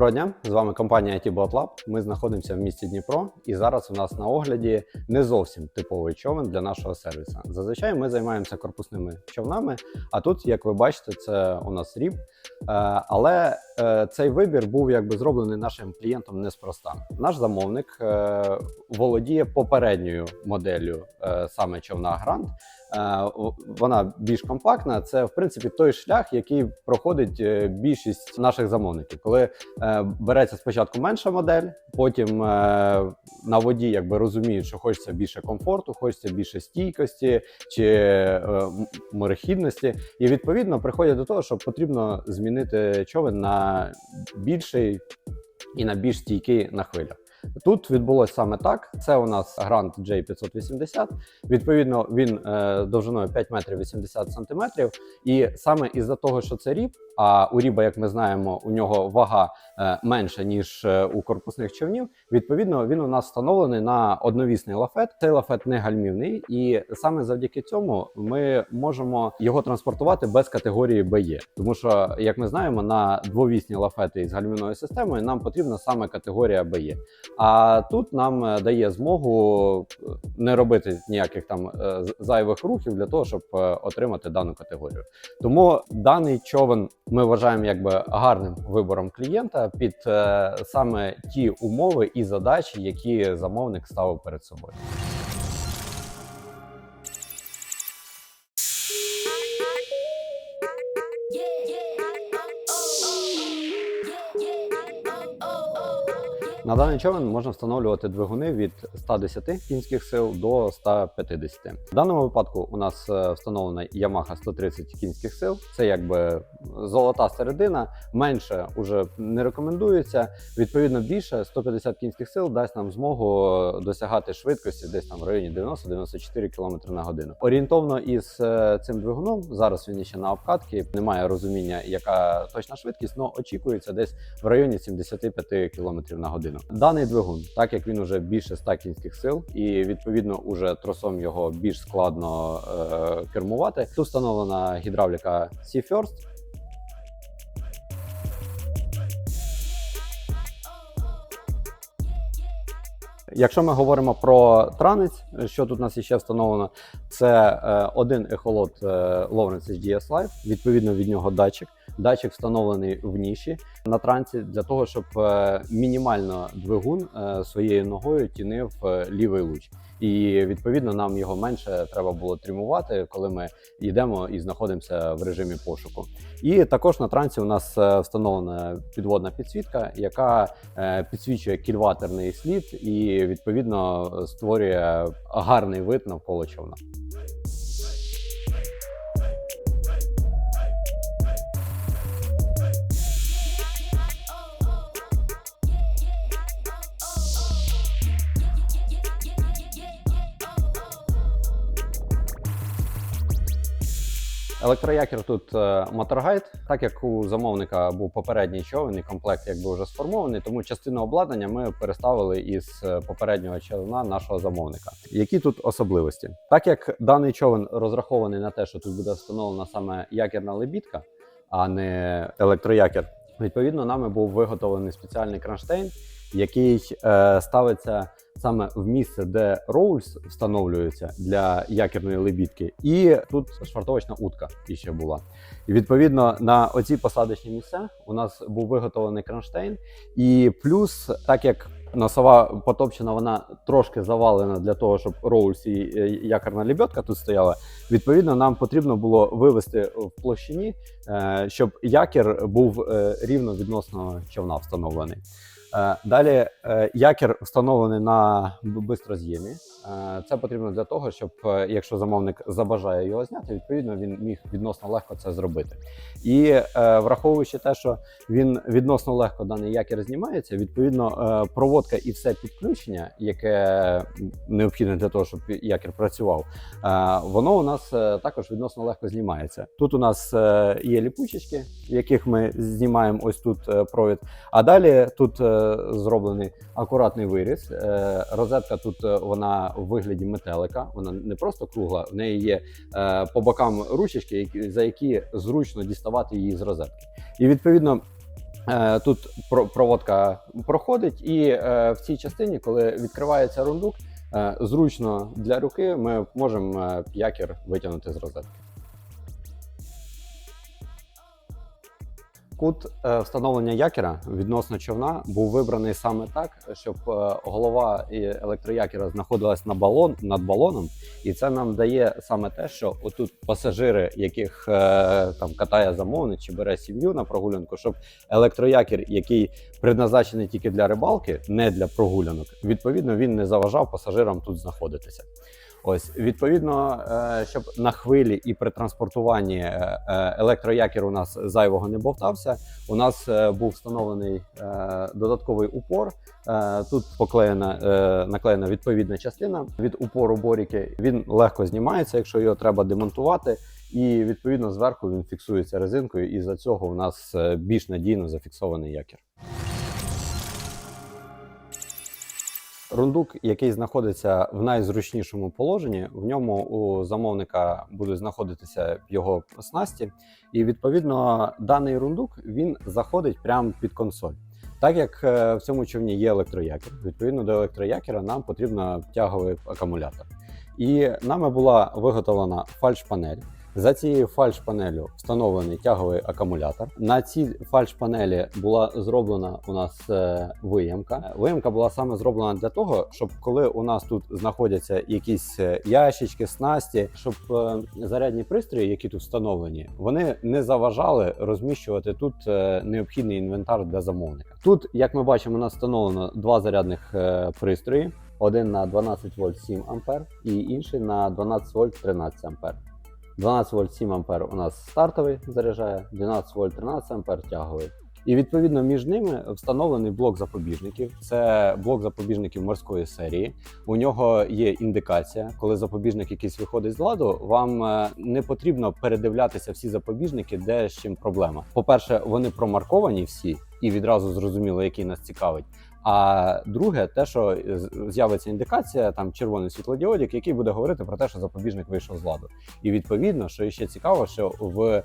Доброго дня, з вами компанія IT Bot Lab. Ми знаходимося в місті Дніпро, і зараз у нас на огляді не зовсім типовий човен для нашого сервісу. Зазвичай ми займаємося корпусними човнами. А тут, як ви бачите, це у нас ріб. Е, Але е, цей вибір був якби зроблений нашим клієнтом неспроста. Наш замовник е, володіє попередньою моделлю саме човна Грант. Е, Вона більш компактна. Це в принципі той шлях, який проходить е, більшість наших замовників, коли е, береться спочатку менша модель, потім на воді якби розуміють, що хочеться більше комфорту, хочеться більше стійкості чи морехідності, і відповідно приходять до того, що потрібно змінити човен на більший і на більш стійкий на хвилях. Тут відбулося саме так. Це у нас грант J580. Відповідно, він е, довжиною 5 метрів 80 сантиметрів. І саме із-за того, що це ріб, а у ріба, як ми знаємо, у нього вага е, менша ніж е, у корпусних човнів. Відповідно, він у нас встановлений на одновісний лафет. Цей лафет не гальмівний, і саме завдяки цьому ми можемо його транспортувати без категорії БЕ. Тому що, як ми знаємо, на двовісні лафети із гальмівною системою нам потрібна саме категорія БЕ. А тут нам е, дає змогу не робити ніяких там зайвих рухів для того, щоб отримати дану категорію. Тому даний човен ми вважаємо якби гарним вибором клієнта під е, саме ті умови і задачі, які замовник ставив перед собою. На даний човен можна встановлювати двигуни від 110 кінських сил до 150. В даному випадку у нас е, встановлена Yamaha 130 кінських сил. Це якби золота середина, менше уже не рекомендується. Відповідно, більше 150 кінських сил дасть нам змогу е, досягати швидкості десь там в районі 90-94 км на годину. Орієнтовно із е, цим двигуном зараз він ще на обкатці. Немає розуміння, яка точна швидкість, але очікується десь в районі 75 км на годину. Даний двигун, так як він уже більше 100 кінських сил, і відповідно уже тросом його більш складно е, кермувати. Тут встановлена гідравліка Sea First. Якщо ми говоримо про транець, що тут у нас ще встановлено, це е, один ехолот е, Lawrence HDS Live, відповідно від нього датчик. Датчик встановлений в ніші на трансі для того, щоб е, мінімально двигун е, своєю ногою тінив е, лівий луч. І відповідно нам його менше треба було тримувати, коли ми йдемо і знаходимося в режимі пошуку. І також на трансі у нас встановлена підводна підсвітка, яка підсвічує кільватерний слід і відповідно створює гарний вид навколо човна. Електроякір тут е, моторгайд, так як у замовника був попередній човен і комплект якби вже сформований, тому частину обладнання ми переставили із е, попереднього човна нашого замовника. Які тут особливості? Так як даний човен розрахований на те, що тут буде встановлена саме якірна лебідка, а не електроякір, відповідно, нами був виготовлений спеціальний кронштейн, який е, ставиться саме в місце, де роульс встановлюється для якірної лебідки, і тут швартовочна утка іще була. І відповідно на оці посадочні місця у нас був виготовлений кронштейн, і плюс, так як носова потопчена, вона трошки завалена для того, щоб роульс і е, якорна лебедка тут стояла. Відповідно, нам потрібно було вивести в площині, е, щоб якір був е, рівно відносно човна встановлений. Е, Далі е, якір встановлений на бистроз'ємі. Е, Це потрібно для того, щоб якщо замовник забажає його зняти, відповідно він міг відносно легко це зробити. І враховуючи те, що він відносно легко даний якір знімається, відповідно проводка і все підключення, яке необхідне для того, щоб якір працював, воно у нас також відносно легко знімається. Тут у нас є ліпучечки, в яких ми знімаємо ось тут провід. А далі тут зроблений акуратний виріз. Е, розетка тут е, вона в вигляді метелика, вона не просто кругла, в неї є е, по бокам ручечки, за які зручно діставати її з розетки. І відповідно. Тут про- проводка проходить, і в цій частині, коли відкривається рундук, зручно для руки ми можемо якір витягнути з розетки. Кут е, встановлення якіра відносно човна був вибраний саме так, щоб е, голова і електроякіра знаходилась на балон над балоном, і це нам дає саме те, що отут пасажири, яких е, там катає замовник чи бере сім'ю на прогулянку, щоб електроякір, який предназначений тільки для рибалки, не для прогулянок, відповідно він не заважав пасажирам тут знаходитися. Ось відповідно, е, щоб на хвилі і при транспортуванні е, е, електроякір у нас зайвого не бовтався. У нас був встановлений додатковий упор. Тут поклеєна наклеєна відповідна частина від упору боріки. Він легко знімається, якщо його треба демонтувати. І відповідно зверху він фіксується резинкою, і за цього у нас більш надійно зафіксований якір. Рундук, який знаходиться в найзручнішому положенні, в ньому у замовника будуть знаходитися його снасті, і відповідно даний рундук він заходить прямо під консоль. Так як е, в цьому човні є електроякір, відповідно до електроякіра нам потрібен тяговий акумулятор. І нами була виготовлена фальш-панель. За цією фальш-панелю встановлений тяговий акумулятор. На цій фальш-панелі була зроблена у нас е, виємка. Виємка була саме зроблена для того, щоб коли у нас тут знаходяться якісь е, ящички, снасті, щоб е, зарядні пристрої, які тут встановлені, вони не заважали розміщувати тут необхідний інвентар для замовника. Тут, як ми бачимо, у нас встановлено два зарядних пристрої: один на 12 вольт 7 ампер і інший на 12 вольт 13 ампер. 12 вольт 7 ампер у нас стартовий заряджає, 12 вольт 13 ампер тяговий. І відповідно між ними встановлений блок запобіжників. Це блок запобіжників морської серії. У нього є індикація, коли запобіжник якийсь виходить з ладу, вам е, не потрібно передивлятися всі запобіжники, де з чим проблема. По-перше, вони промарковані всі і відразу зрозуміло, який нас цікавить. А друге, те, що з'явиться індикація, там червоний світлодіодик, який буде говорити про те, що запобіжник вийшов з ладу. І відповідно, що ще цікаво, що в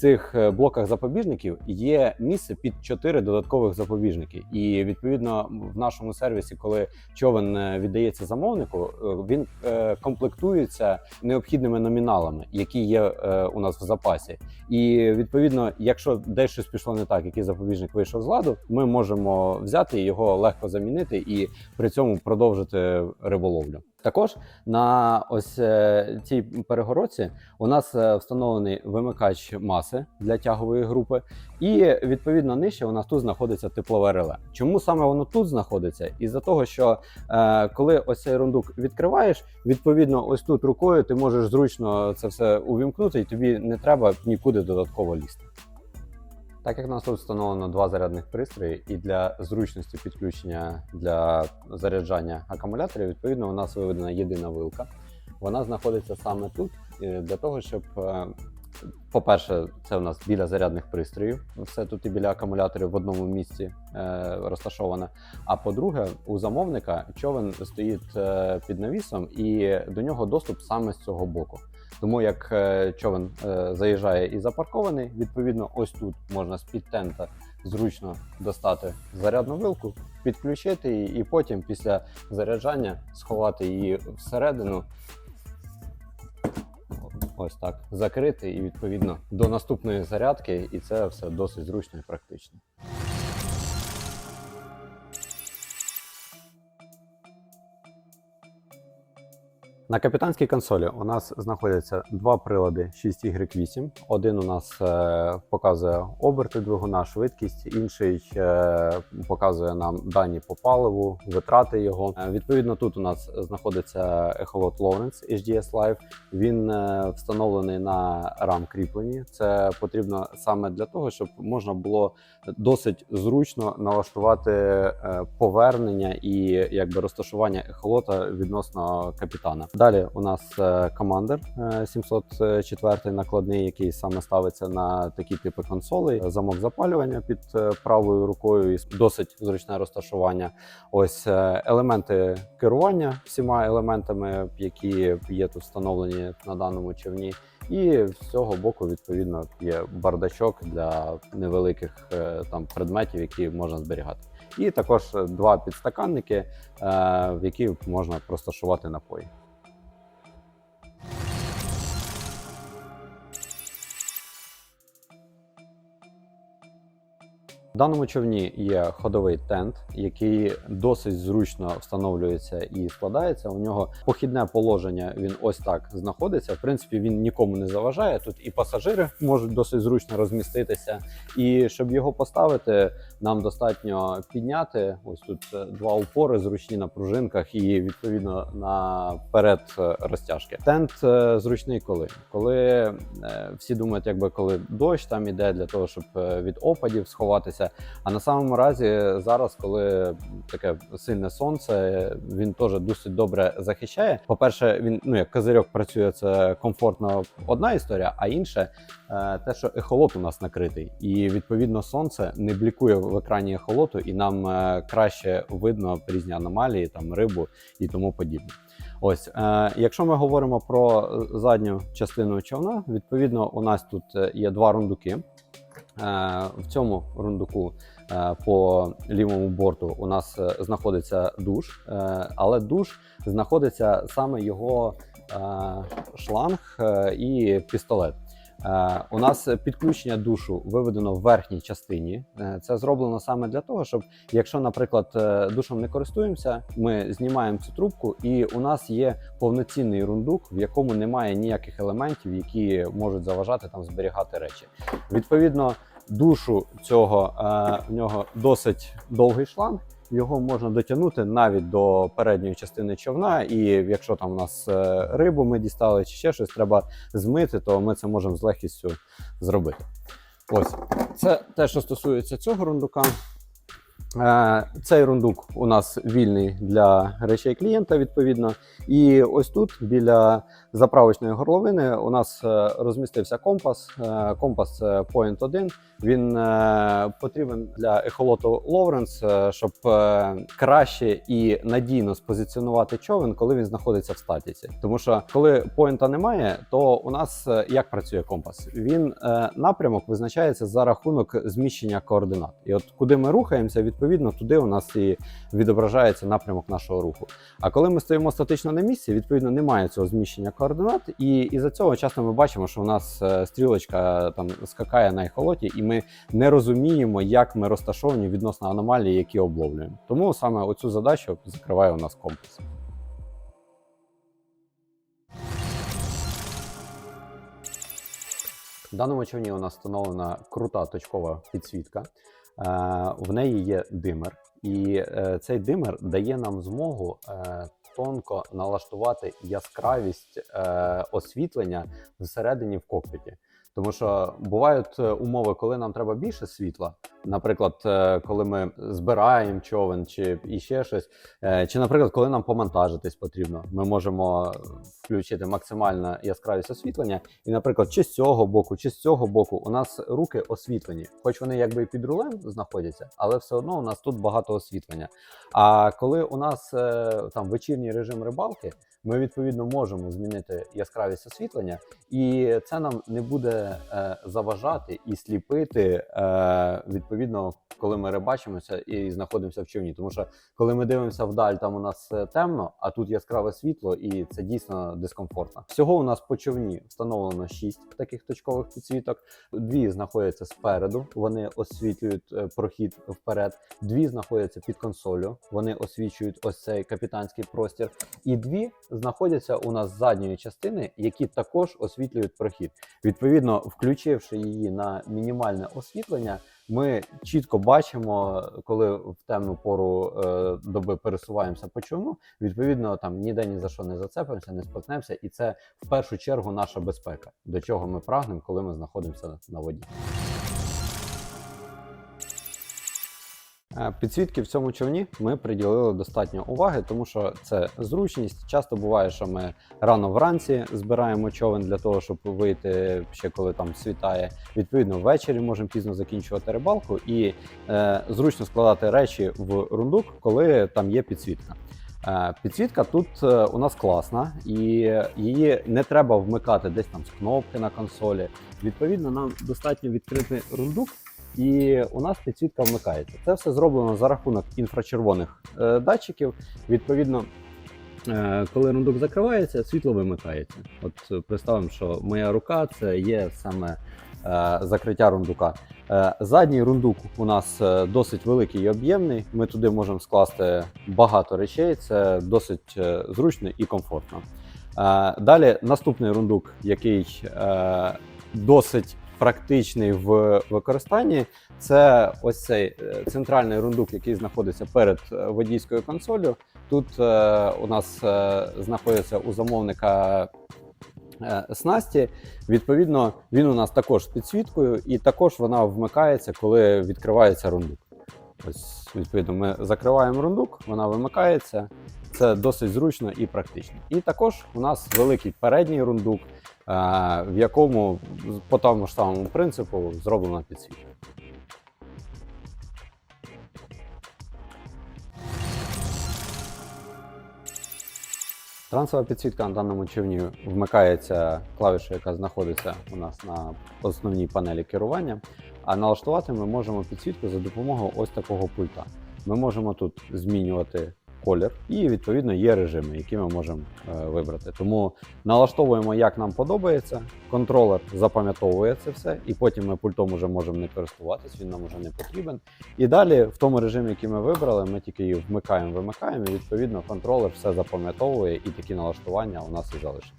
цих е, блоках запобіжників є місце під чотири додаткових запобіжники. І відповідно в нашому сервісі, коли човен е, віддається замовнику, е, він е, комплектується необхідними номіналами, які є е, у нас в запасі. І відповідно, якщо десь щось пішло не так, який запобіжник вийшов з ладу, ми можемо взяти його легко замінити і при цьому продовжити риболовлю. Також на ось е, цій перегородці у нас е, встановлений вимикач маси для тягової групи, і відповідно нижче у нас тут знаходиться теплове реле. Чому саме воно тут знаходиться? Із-за того, що е, коли ось цей рундук відкриваєш, відповідно, ось тут рукою ти можеш зручно це все увімкнути, і тобі не треба нікуди додатково лізти. Так як у нас тут встановлено два зарядних пристрої, і для зручності підключення для заряджання акумуляторів, відповідно, у нас виведена єдина вилка. Вона знаходиться саме тут е, для того, щоб, е, по-перше, це у нас біля зарядних пристроїв, все тут і біля акумуляторів в одному місці е, розташоване. А по-друге, у замовника човен стоїть під навісом, і до нього доступ саме з цього боку. Тому як е, човен е, заїжджає і запаркований, відповідно, ось тут можна з під тента зручно достати зарядну вилку, підключити її, і потім після заряджання сховати її всередину. Ось так закрити, і відповідно до наступної зарядки, і це все досить зручно і практично. На капітанській консолі у нас знаходяться два прилади 6Y8. Один у нас е, показує оберти двигуна, швидкість, інший е, показує нам дані по паливу, витрати його. Е, відповідно, тут у нас знаходиться ехолот Lawrence HDS Live. Він е, встановлений на рам кріпленні. Це потрібно саме для того, щоб можна було досить зручно налаштувати е, повернення і якби розташування ехолота відносно капітана. Далі у нас е, командир е, 704 накладний, який саме ставиться на такі типи консолей. Замок запалювання під е, правою рукою і досить зручне розташування. Ось е, елементи керування всіма елементами, які є тут встановлені на даному човні. І з цього боку, відповідно, є бардачок для невеликих е, там предметів, які можна зберігати. І також е, два підстаканники, е, в які можна розташувати напої. Даному човні є ходовий тент, який досить зручно встановлюється і складається. У нього похідне положення він ось так знаходиться. В принципі, він нікому не заважає. Тут і пасажири можуть досить зручно розміститися. І щоб його поставити, нам достатньо підняти. Ось тут е, два упори зручні на пружинках, і відповідно наперед е, розтяжки. Тент е, зручний коли, коли всі думають, якби коли дощ там іде для того, щоб від опадів сховатися. А на самому разі зараз, коли таке сильне сонце, він теж досить добре захищає. По-перше, він ну як козирьок працює, це комфортно одна історія, а інше е, те, що ехолот у нас накритий, і відповідно сонце не блікує в екрані ехолоту, і нам е, краще видно різні аномалії, там рибу і тому подібне. Ось, е, якщо ми говоримо про задню частину човна, відповідно, у нас тут е, є два рундуки. Е, В цьому рундуку е, по лівому борту у нас е, знаходиться душ, але душ знаходиться саме його шланг і пістолет. Е, У нас підключення душу виведено в верхній частині. Е, Це зроблено саме для того, щоб якщо, наприклад, е, душем не користуємося, ми знімаємо цю трубку, і у нас є повноцінний рундук, в якому немає ніяких елементів, які можуть заважати там зберігати речі. Відповідно, душу цього в нього досить довгий шланг. Його можна дотягнути навіть до передньої частини човна, і якщо там у нас е, рибу ми дістали чи ще щось треба змити, то ми це можемо з легкістю зробити. Ось це те, що стосується цього рундука. Е, Цей рундук у нас вільний для речей клієнта, відповідно. І ось тут, біля заправочної горловини, у нас е, розмістився компас. Е, Компас це Point 1. Він е, потрібен для ехолоту Лоуренс, е, щоб краще і надійно спозиціонувати човен, коли він знаходиться в статіці. Тому що коли поінта немає, то у нас як працює компас? Він напрямок визначається за рахунок зміщення координат. І от куди ми рухаємося, відповідно туди у нас і відображається напрямок нашого руху. А коли ми стоїмо статично на місці, відповідно немає цього зміщення координат, і із-за цього часто ми бачимо, що у нас е, стрілочка там скакає на ехолоті, і ми не розуміємо, як ми розташовані відносно аномалії, які обловлюємо. Тому саме оцю задачу закриває у нас компас. В даному човні у нас встановлена крута точкова підсвітка. Е, В неї є димер, і е, цей димер дає нам змогу е, тонко налаштувати яскравість е, освітлення всередині в кокпіті. Тому що бувають е, умови, коли нам треба більше світла. Наприклад, е, коли ми збираємо човен чи іще щось, Е, чи, наприклад, коли нам помонтажитись потрібно, ми можемо включити максимальну яскравість освітлення, і, наприклад, чи з цього боку, чи з цього боку у нас руки освітлені, хоч вони якби під рулем знаходяться, але все одно у нас тут багато освітлення. А коли у нас е, там вечірній режим рибалки, ми відповідно можемо змінити яскравість освітлення, і це нам не буде е, заважати і сліпити е, відповідно, коли ми рибачимося і знаходимося в човні. Тому що коли ми дивимося вдаль, там у нас темно, а тут яскраве світло, і це дійсно дискомфортно. Всього у нас по човні встановлено 6 таких точкових підсвіток. Дві знаходяться спереду, вони освітлюють е, прохід вперед. Дві знаходяться під консолю, вони освічують ось цей капітанський простір. І дві знаходяться у нас задньої частини, які також освітлюють прохід. Відповідно, включивши її на мінімальне освітлення, ми чітко бачимо, коли в темну пору е, доби пересуваємося по човну. Відповідно, там ніде ні за що не зацепимося, не споткнемося, і це в першу чергу наша безпека, до чого ми прагнемо, коли ми знаходимося на воді. Підсвітки в цьому човні ми приділили достатньо уваги, тому що це зручність. Часто буває, що ми рано вранці збираємо човен для того, щоб вийти ще коли там світає. Відповідно, ввечері можемо пізно закінчувати рибалку і е, зручно складати речі в рундук, коли там є підсвітка. Е, Підсвітка тут е, у нас класна, і її не треба вмикати десь там з кнопки на консолі. Відповідно, нам достатньо відкрити рундук, і у нас підсвітка вмикається. Це все зроблено за рахунок інфрачервоних е, датчиків. Відповідно, е, коли рундук закривається, світло вимикається. От е, представимо, що моя рука це є саме закриття рундука. Задній рундук у нас досить великий і об'ємний. Ми туди можемо скласти багато речей. Це досить зручно і комфортно. Далі наступний рундук, який досить практичний в використанні. Це ось цей е, центральний рундук, який знаходиться перед е, водійською консолью. Тут е, у нас знаходиться у замовника снасті. Відповідно, він у нас також з підсвіткою, і також вона вмикається, коли відкривається рундук. Ось, відповідно, ми закриваємо рундук, вона вимикається. Це досить зручно і практично. І також у нас великий передній рундук, в якому по тому ж самому принципу зроблена підсвітка. Трансова підсвітка на даному човні вмикається клавішою, яка знаходиться у нас на основній панелі керування. А налаштувати ми можемо підсвітку за допомогою ось такого пульта. Ми можемо тут змінювати колір, і відповідно є режими, які ми можемо е, вибрати. Тому налаштовуємо, як нам подобається. Контролер запам'ятовує це все, і потім ми пультом уже можемо не користуватись, він нам уже не потрібен. І далі, в тому режимі, який ми вибрали, ми тільки її вмикаємо, вимикаємо, і відповідно контролер все запам'ятовує, і такі налаштування у нас і залишаться.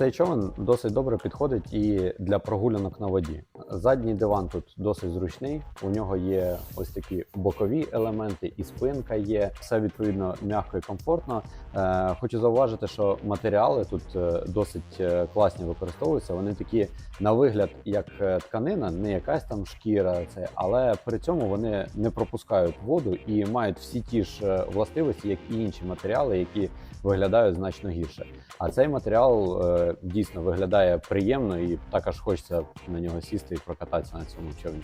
Цей човен досить добре підходить і для прогулянок на воді. Задній диван тут досить зручний. У нього є ось такі бокові елементи, і спинка є. Все відповідно м'яко і комфортно. Е, хочу зауважити, що матеріали тут е, досить е, класні використовуються. Вони такі на вигляд, як тканина, не якась там шкіра, це, але при цьому вони не пропускають воду і мають всі ті ж властивості, як і інші матеріали, які виглядають значно гірше. А цей матеріал дійсно виглядає приємно і також хочеться на нього сісти і прокататися на цьому човні.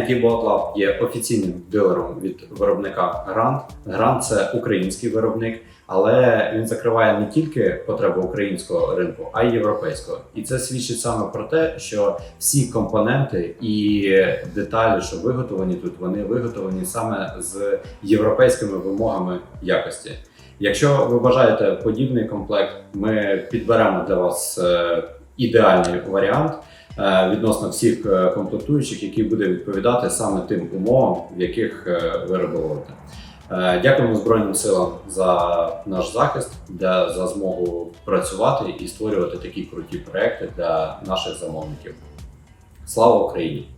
Компанія IT Boat Lab є офіційним дилером від виробника Grant. Grant – це український виробник, але він закриває не тільки потребу українського ринку, а й європейського. І це свідчить саме про те, що всі компоненти і деталі, що виготовлені тут, вони виготовлені саме з європейськими вимогами якості. Якщо ви бажаєте подібний комплект, ми підберемо для вас е, ідеальний варіант відносно всіх е, комплектуючих, який буде відповідати саме тим умовам, в яких е, ви робите. Е, Дякуємо Збройним силам за наш захист, для, за змогу працювати і створювати такі круті проекти для наших замовників. Слава Україні!